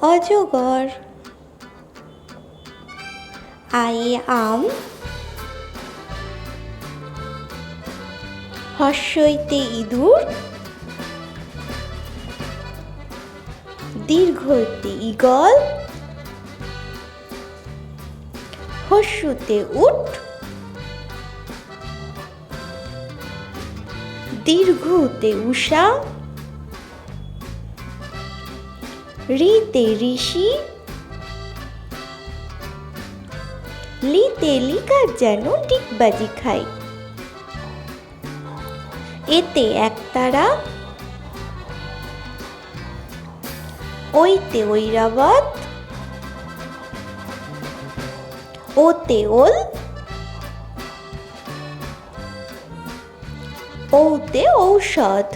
অজগর। আয়ে আম। হর্ষইতে ইঁদুর। দীর্ঘতে ঈগল। হর্ষুতে উট। দীর্ঘতে উষা রিতে ঋষি, লিতে লিকার যেন ডিগবাজি খায়। এতে একতারা ওইতে ঐরাবত, ওতে ওল, ওতে ঔষধ।